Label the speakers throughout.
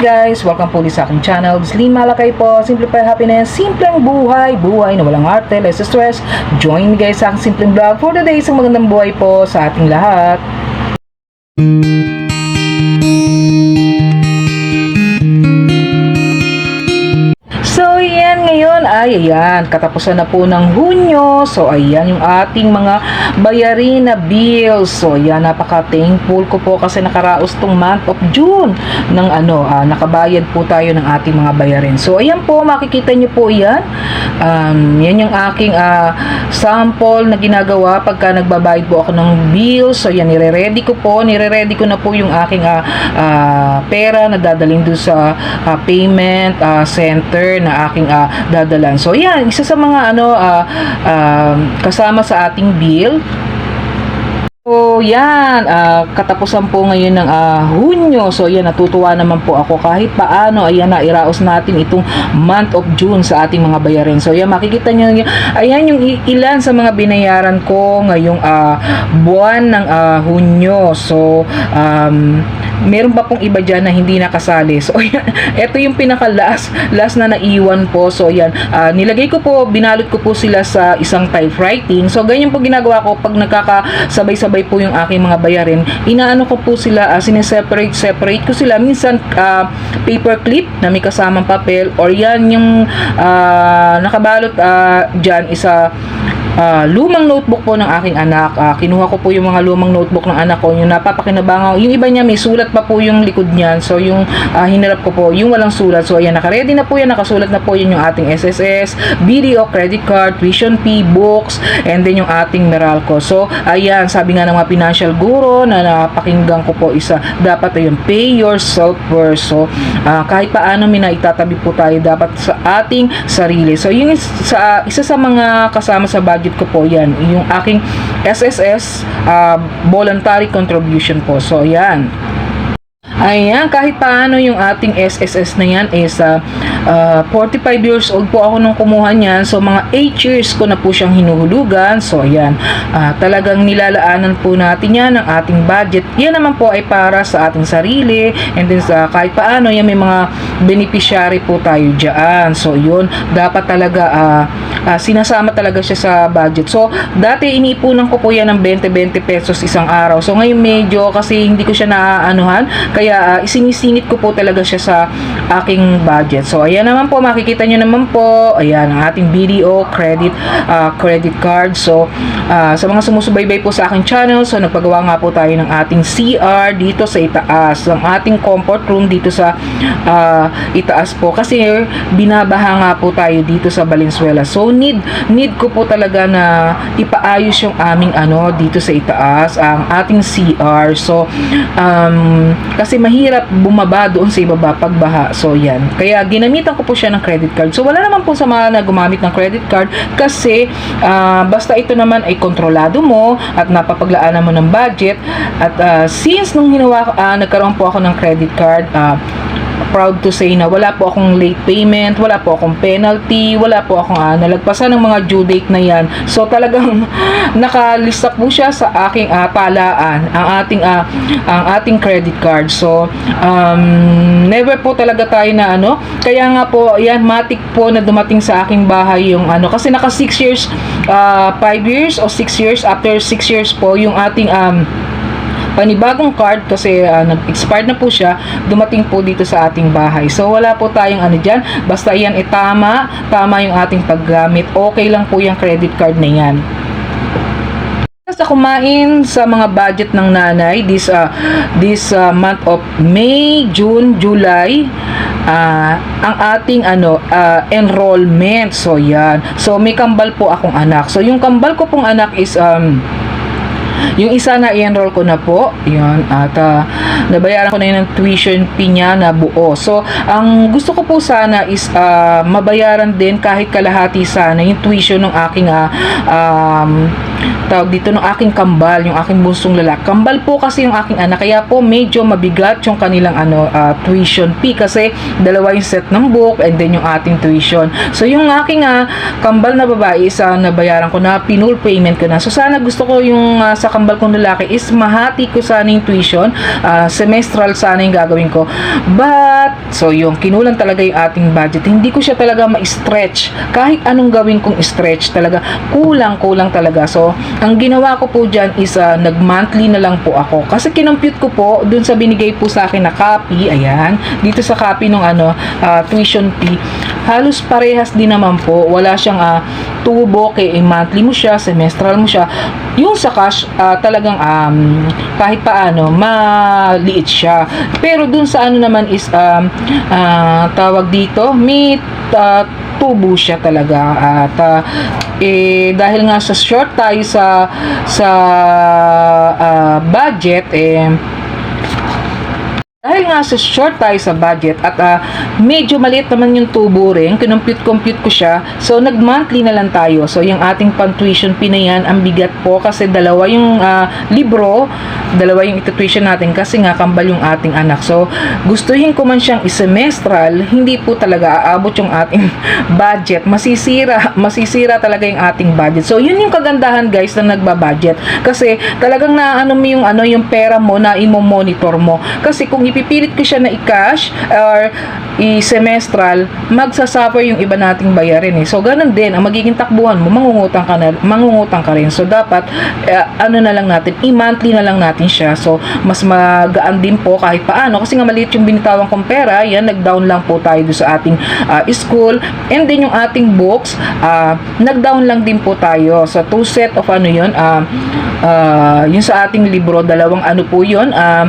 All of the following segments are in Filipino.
Speaker 1: guys! Welcome po ulit sa aking channel. Slim Malakay po. Simplify Happiness. Simpleng buhay. Buhay na walang arte, less stress. Join me guys sa aking simpleng vlog for the day. Isang magandang buhay po sa ating lahat. So, ay ayan, katapusan na po ng Hunyo. So, ayan yung ating mga bayarin na bills. So, ayan, napaka-thankful ko po kasi nakaraos tong month of June ng ano, ah, nakabayad po tayo ng ating mga bayarin. So, ayan po, makikita nyo po yan. Um, yan yung aking ah, sample na ginagawa pagka nagbabayad po ako ng bills. So, yan, nire-ready ko po. Nire-ready ko na po yung aking ah, ah, pera na dadalhin doon sa ah, payment ah, center na aking ah, dadalan. So, yan, isa sa mga ano ah, ah, kasama sa ating bill So, yan, ah, katapusan po ngayon ng ah, Hunyo. So, yan, natutuwa naman po ako kahit paano, ayan na, iraos natin itong month of June sa ating mga bayarin. So, yan, makikita nyo, yan, ayan yung ilan sa mga binayaran ko ngayong ah, buwan ng ah, Hunyo. So, um, meron pa pong iba dyan na hindi nakasali. So, yan, ito yung pinaka-last, last na naiwan po. So, yan, ah, nilagay ko po, binalot ko po sila sa isang typewriting. So, ganyan po ginagawa ko pag nagkakasabay-sabay po yung aking mga bayarin. Inaano ko po sila, uh, sineseparate, separate ko sila. Minsan, ah, paper clip na may kasamang papel or yan yung ah, nakabalot ah, dyan isa Ah, lumang notebook po ng aking anak. Ah, kinuha ko po yung mga lumang notebook ng anak ko. Yung napapakinabangan. Yung iba niya may sulat pa po yung likod niyan. So yung ah, hinarap ko po, yung walang sulat. So ayan, naka-ready na po yan. Nakasulat na po yun yung ating SSS, BDO, credit card, tuition fee, books, and then yung ating Meralco. So ayan, sabi nga ng mga financial guru na napakinggan ko po isa, dapat ayun, pay yourself first. So ah, kahit paano may naitatabi po tayo dapat sa ating sarili. So yung is- sa isa sa mga kasama sa budget ko po yan, yung aking SSS ah, voluntary contribution po. So yan. Ayan, kahit paano yung ating SSS na yan is ah, ah, 45 years old po ako nung kumuha niyan. So, mga 8 years ko na po siyang hinuhulugan. So, ayan, ah, talagang nilalaanan po natin yan ng ating budget. Yan naman po ay para sa ating sarili. And then, sa kahit paano, yan may mga beneficiary po tayo dyan. So, yun, dapat talaga ah, ah, sinasama talaga siya sa budget. So, dati iniipunan ko po yan ng 20-20 pesos isang araw. So, ngayon medyo kasi hindi ko siya naaanuhan. Kaya ah, isinisinit ko po talaga siya sa aking budget. So, ayan naman po, makikita nyo naman po. Ayan, ang ating BDO credit ah, credit card. So, ah, sa mga sumusubaybay po sa aking channel, so nagpagawa nga po tayo ng ating CR dito sa itaas. Ang ating comfort room dito sa ah, itaas po. Kasi binabaha nga po tayo dito sa Valenzuela. So, need, need ko po talaga na ipaayos yung aming ano dito sa itaas, ang ating CR. So, um, kasi mahirap bumaba doon sa ibaba pagbaha. So, yan. Kaya ginamitan ko po siya ng credit card. So, wala naman po sa mga na gumamit ng credit card kasi ah, basta ito naman ay kontrolado mo at napapaglaanan mo ng budget. At ah, since nung hinawa, ah, nagkaroon po ako ng credit card, ah, proud to say na wala po akong late payment, wala po akong penalty, wala po akong ah, nalagpasan ng mga due date na yan. So talagang nakalista po siya sa aking ah, talaan, ang ating ah, ang ating credit card. So um, never po talaga tayo na ano, kaya nga po yan matik po na dumating sa aking bahay yung ano kasi naka 6 years, 5 years o 6 years after 6 years po yung ating um, panibagong card kasi ah, nag-expired na po siya, dumating po dito sa ating bahay. So wala po tayong ano dyan, basta yan ay tama, yung ating paggamit, okay lang po yung credit card na yan. Sa kumain sa mga budget ng nanay this uh, this uh, month of May, June, July ah, ang ating ano ah, enrollment. So yan. So may kambal po akong anak. So yung kambal ko pong anak is um yung isa na i-enroll ko na po, yun, at ah, nabayaran ko na yun ng tuition fee niya na buo. So, ang gusto ko po sana is ah, mabayaran din kahit kalahati sana yung tuition ng aking ah, um, tawag dito ng aking kambal, yung aking bunsong lalaki. Kambal po kasi yung aking anak, kaya po medyo mabigat yung kanilang ano ah, tuition fee kasi dalawa yung set ng book and then yung ating tuition. So yung aking ah, kambal na babae, isa nabayaran ko na, pinul payment ko na. So sana gusto ko yung ah, sa kambal kong lalaki is mahati ko sana yung tuition, ah, semestral sana yung gagawin ko. But, so yung kinulang talaga yung ating budget, hindi ko siya talaga ma-stretch. Kahit anong gawin kong stretch talaga, kulang-kulang talaga. So, ang ginawa ko po dyan is ah, nag-monthly na lang po ako. Kasi kinompute ko po dun sa binigay po sa akin na copy, ayan, dito sa copy ng ano, ah, tuition fee, halos parehas din naman po. Wala siyang ah, tubo, kay monthly mo siya, semestral mo siya. Yung sa cash, ah, talagang um, kahit paano, maliit siya. Pero dun sa ano naman is, um, ah, tawag dito, may ah, tubo siya talaga. At ah, eh dahil nga sa short tayo sa sa ah, budget eh dahil nga sa short tayo sa budget at ah, medyo maliit naman yung tubo rin, kinumpute-compute ko siya. So, nag-monthly na lang tayo. So, yung ating pang-tuition fee na yan, ang bigat po kasi dalawa yung ah, libro, dalawa yung itutuition natin kasi nga kambal yung ating anak. So, gustuhin ko man siyang isemestral, hindi po talaga aabot yung ating budget. Masisira, masisira talaga yung ating budget. So, yun yung kagandahan guys na nagbabudget. Kasi talagang na ano mo yung ano yung pera mo na imo-monitor mo. Kasi kung ipipilit ko siya na i-cash or i-semestral, magsasuffer yung iba nating bayarin eh. So, ganun din, ang magiging takbuhan mo, mangungutang ka, na, mangungutang ka rin. So, dapat, eh, ano na lang natin, i-monthly na lang natin siya. So, mas magaan din po kahit paano. Kasi nga maliit yung binitawang kong pera, yan, nag-down lang po tayo sa ating ah, school. And then, yung ating books, ah, nag-down lang din po tayo. So, two set of ano yun, ah, ah, yung sa ating libro, dalawang ano po yun, ah,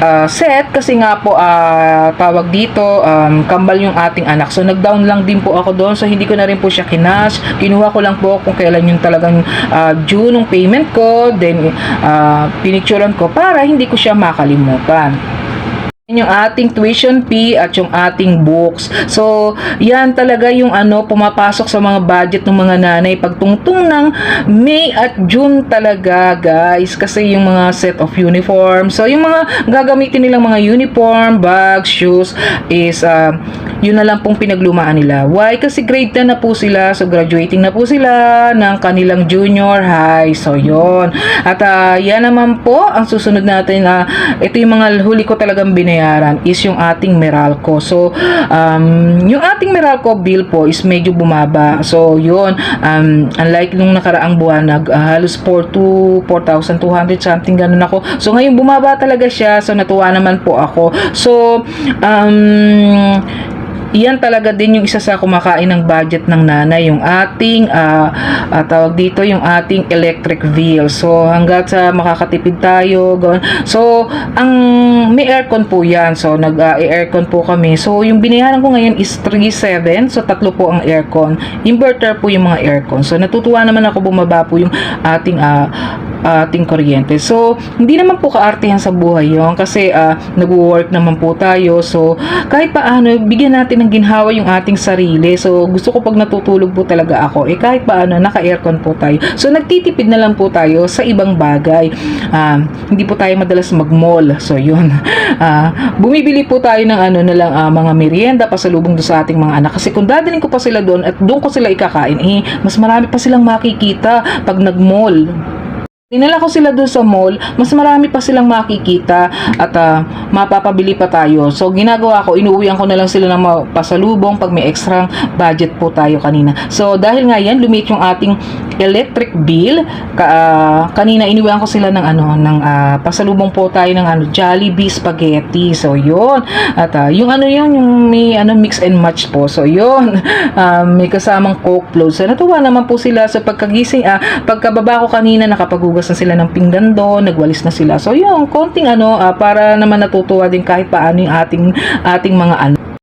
Speaker 1: ah, set kasi nga po ah, tawag dito um, kambal yung ating anak. So nag-down lang din po ako doon. So hindi ko na rin po siya kinash. Kinuha ko lang po kung kailan yung talagang ah, due ng payment ko. Then uh, pinicturean ko para hindi ko siya makalimutan yung ating tuition fee at yung ating books. So, yan talaga yung ano, pumapasok sa mga budget ng mga nanay pagtungtong ng May at June talaga, guys. Kasi yung mga set of uniform. So, yung mga gagamitin nilang mga uniform, bags, shoes, is, uh, yun na lang pong pinaglumaan nila. Why? Kasi grade 10 na po sila. So, graduating na po sila ng kanilang junior high. So, yon At, uh, yan naman po, ang susunod natin, uh, ito yung mga huli ko talagang binayaran is yung ating Meralco. So, um, yung ating Meralco bill po is medyo bumaba. So, yun, um, unlike nung nakaraang buwan, nag uh, halos 4 to 4,200 something ganun ako. So, ngayon bumaba talaga siya. So, natuwa naman po ako. So, um, iyan talaga din yung isa sa kumakain ng budget ng nanay, yung ating ah, ah, tawag dito, yung ating electric bill. So hanggat sa makakatipid tayo, gawin. So ang may aircon po yan. So nag-aircon po kami. So yung binayaran ko ngayon is 3.7. So tatlo po ang aircon. Inverter po yung mga aircon. So natutuwa naman ako bumaba po yung ating ah, ating kuryente. So, hindi naman po kaartihan sa buhay yon kasi uh, nag-work naman po tayo. So, kahit paano, bigyan natin ng ginhawa yung ating sarili. So, gusto ko pag natutulog po talaga ako, eh kahit paano, naka-aircon po tayo. So, nagtitipid na lang po tayo sa ibang bagay. Uh, hindi po tayo madalas mag-mall. So, yun. Uh, bumibili po tayo ng ano na lang, uh, mga merienda pasalubong doon sa ating mga anak. Kasi kung dadalhin ko pa sila doon at doon ko sila ikakain, eh, mas marami pa silang makikita pag nag-mall. Dinala ko sila doon sa mall, mas marami pa silang makikita at ah, mapapabili pa tayo. So, ginagawa ko, inuwian ko na lang sila ng pasalubong pag may extra budget po tayo kanina. So, dahil nga yan, lumit yung ating electric bill. Ka, ah, kanina, inuwian ko sila ng ano, ng ah, pasalubong po tayo ng ano, Jollibee Spaghetti. So, yun. At ah, yung ano yun, yung may ano, mix and match po. So, yun. Ah, may kasamang Coke float. So, natuwa naman po sila. So, pagkagising, ah, pagkababa ko kanina, nakapaghugas na sila ng pinggan doon, nagwalis na sila. So, yun, konting ano, ah, para naman natutuwa din kahit paano yung ating, ating mga ano,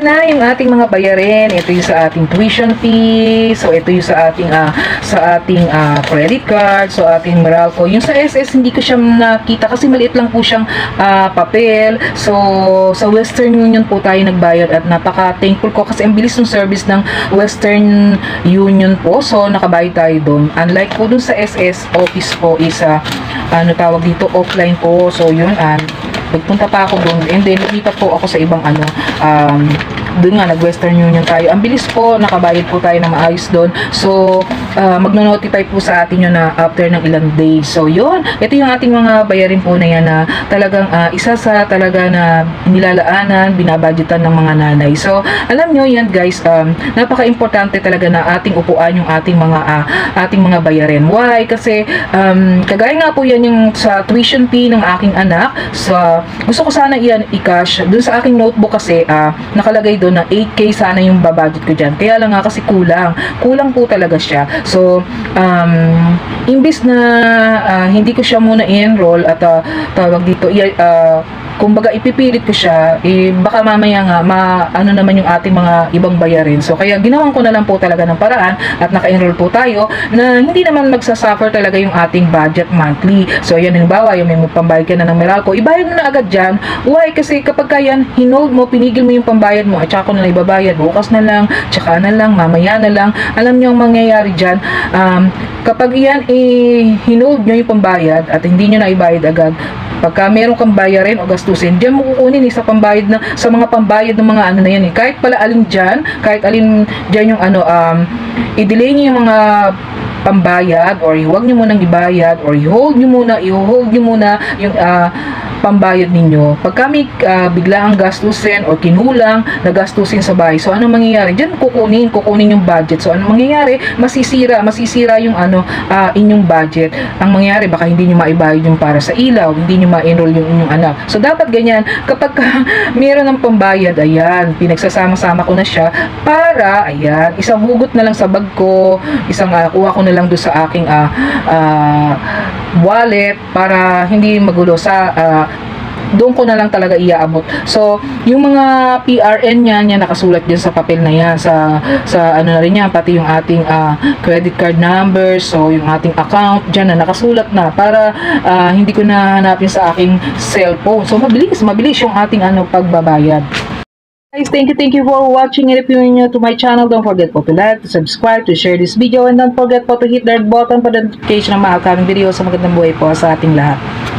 Speaker 1: na yung ating mga bayarin. Ito yung sa ating tuition fee. So, ito yung sa ating ah, sa ating ah, credit card. So, ating Meralco. Yung sa SS, hindi ko siya nakita kasi maliit lang po siyang ah, papel. So, sa Western Union po tayo nagbayad at napaka-thankful ko kasi ang bilis ng service ng Western Union po. So, nakabayad tayo doon. Unlike po dun sa SS office po is ah, ano tawag dito, offline po. So, yun, ah, Nagpunta pa ako doon and then lumipat po ako sa ibang ano um, doon nga nag-Western Union tayo. Ang bilis po, nakabayad po tayo na maayos doon. So, uh, magno-notify po sa atin yun na after ng ilang days. So, yun. Ito yung ating mga bayarin po na yan na talagang ah, isa sa talaga na nilalaanan, binabudgetan ng mga nanay. So, alam nyo yan guys, um, napaka-importante talaga na ating upuan yung ating mga ah, ating mga bayarin. Why? Kasi um, kagaya nga po yan yung sa tuition fee ng aking anak. So, gusto ko sana iyan i-cash. Doon sa aking notebook kasi ah, nakalagay doon na 8k sana yung babudget ko dyan. Kaya lang nga kasi kulang. Kulang po talaga siya. So, um, imbis na ah, hindi ko siya muna i-enroll at ah, tawag dito, ah, kumbaga ipipilit ko siya, eh, baka mamaya nga, ma, ano naman yung ating mga ibang bayarin. So, kaya ginawan ko na lang po talaga ng paraan at naka-enroll po tayo na hindi naman magsasuffer talaga yung ating budget monthly. So, yan, halimbawa, yung may pambayad ka na ng Meralco, ibayad mo na agad dyan. Why? Kasi kapag ka yan, hinold mo, pinigil mo yung pambayad mo, at saka ko na lang ibabayad, bukas na lang, tsaka na lang, mamaya na lang. Alam niyo ang mangyayari dyan, um, kapag yan, eh, hinold nyo yung pambayad at hindi nyo na ibayad agad, Pagka meron kang bayarin o gastusin, diyan mo kukunin eh, sa pambayad na sa mga pambayad ng mga ano na yan eh. Kahit pala alin diyan, kahit alin diyan yung ano um i-delay niyo yung mga pambayad or huwag niyo munang ibayad or i-hold niyo muna, i-hold niyo muna yung ah, pambayad ninyo. Pag kami uh, bigla ang gastusin or kinulang na gastusin sa bahay, so ano mangyayari? Diyan kukunin, kukunin yung budget. So ano mangyayari? Masisira, masisira yung ano ah, inyong budget. Ang mangyayari baka hindi niyo maibayad yung para sa ilaw, hindi niyo ma-enroll yung inyong anak. So dapat ganyan, kapag ka, meron ng pambayad, ayan, pinagsasama-sama ko na siya para ayan, isang hugot na lang sa bag ko, isang ah, kuha ko na lang doon sa aking ah, ah, wallet para hindi magulo sa ah, doon ko na lang talaga iaabot. So, yung mga PRN niya, niya nakasulat din sa papel na yan, sa, sa ano na rin yan, pati yung ating ah, credit card number, so yung ating account, dyan na nakasulat na, para ah, hindi ko na hanapin sa aking cellphone. So, mabilis, mabilis yung ating ano, pagbabayad. Guys, thank you, thank you for watching. And if you're new to my channel, don't forget po to like, to subscribe, to share this video, and don't forget po to hit that button para notification ng mga upcoming video sa magandang buhay po sa ating lahat.